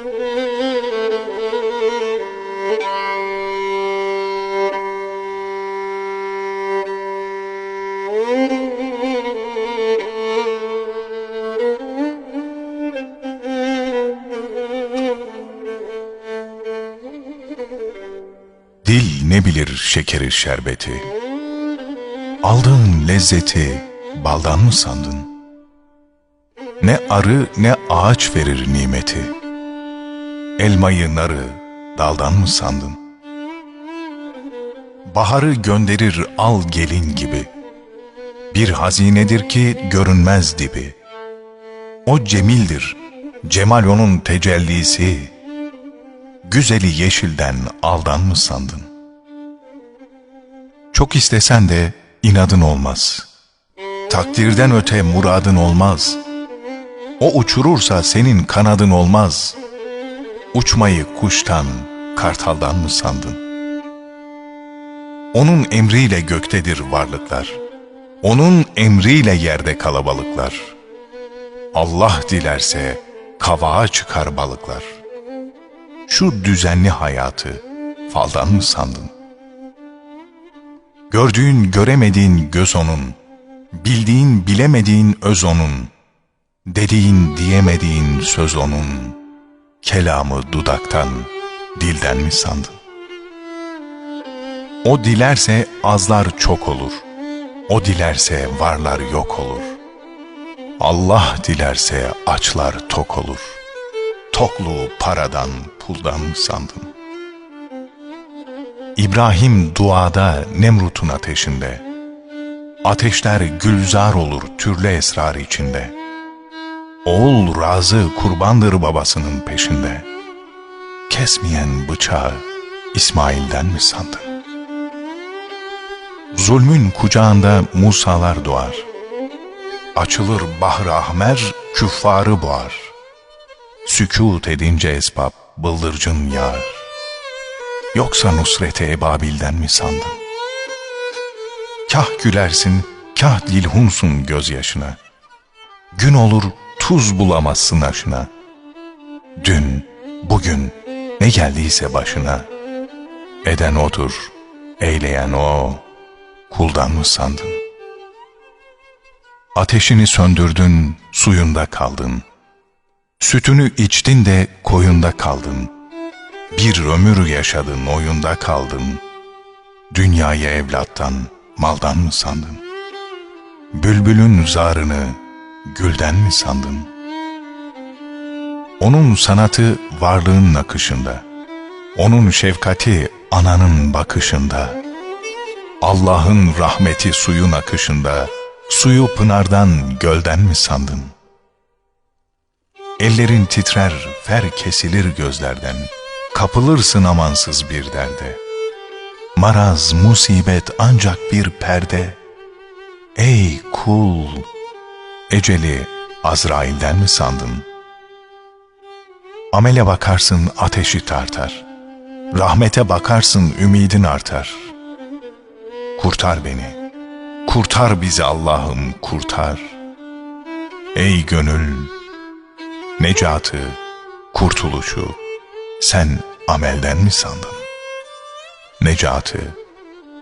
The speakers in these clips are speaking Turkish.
Dil ne bilir şekeri şerbeti Aldığın lezzeti baldan mı sandın? Ne arı ne ağaç verir nimeti Elmayı narı daldan mı sandın? Baharı gönderir al gelin gibi Bir hazinedir ki görünmez dibi O cemildir, cemal onun tecellisi Güzeli yeşilden aldan mı sandın? Çok istesen de inadın olmaz. Takdirden öte muradın olmaz. O uçurursa senin kanadın olmaz. Uçmayı kuştan, kartaldan mı sandın? Onun emriyle göktedir varlıklar. Onun emriyle yerde kalabalıklar. Allah dilerse kavağa çıkar balıklar. Şu düzenli hayatı faldan mı sandın? Gördüğün göremediğin göz onun, bildiğin bilemediğin öz onun, dediğin diyemediğin söz onun, kelamı dudaktan, dilden mi sandın? O dilerse azlar çok olur, o dilerse varlar yok olur. Allah dilerse açlar tok olur. Tokluğu paradan, puldan mı sandın? İbrahim duada Nemrut'un ateşinde. Ateşler gülzar olur türlü esrar içinde. Oğul razı kurbandır babasının peşinde. Kesmeyen bıçağı İsmail'den mi sandın? Zulmün kucağında Musalar doğar. Açılır bahr ahmer, küffarı boğar. Sükût edince esbab bıldırcın yağar. Yoksa Nusret-i Ebabil'den mi sandın? Kah gülersin, kah dilhunsun gözyaşına. Gün olur tuz bulamazsın aşına. Dün, bugün ne geldiyse başına. Eden odur, eyleyen o, kuldan mı sandın? Ateşini söndürdün, suyunda kaldın. Sütünü içtin de koyunda kaldın. Bir ömür yaşadın, oyunda kaldın. Dünyayı evlattan, maldan mı sandın? Bülbülün zarını gülden mi sandın? Onun sanatı varlığın akışında. Onun şefkati ananın bakışında. Allah'ın rahmeti suyun akışında. Suyu pınardan, gölden mi sandın? Ellerin titrer, fer kesilir gözlerden. Kapılırsın amansız bir derde. Maraz, musibet ancak bir perde. Ey kul! Eceli Azrail'den mi sandın? Amele bakarsın ateşi tartar. Rahmete bakarsın ümidin artar. Kurtar beni. Kurtar bizi Allah'ım kurtar. Ey gönül! Necatı, kurtuluşu sen amelden mi sandın? Necatı,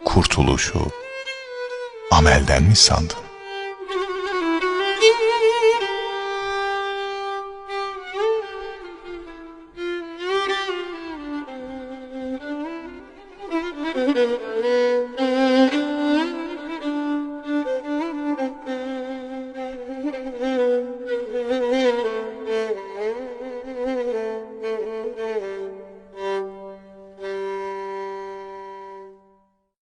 kurtuluşu amelden mi sandın?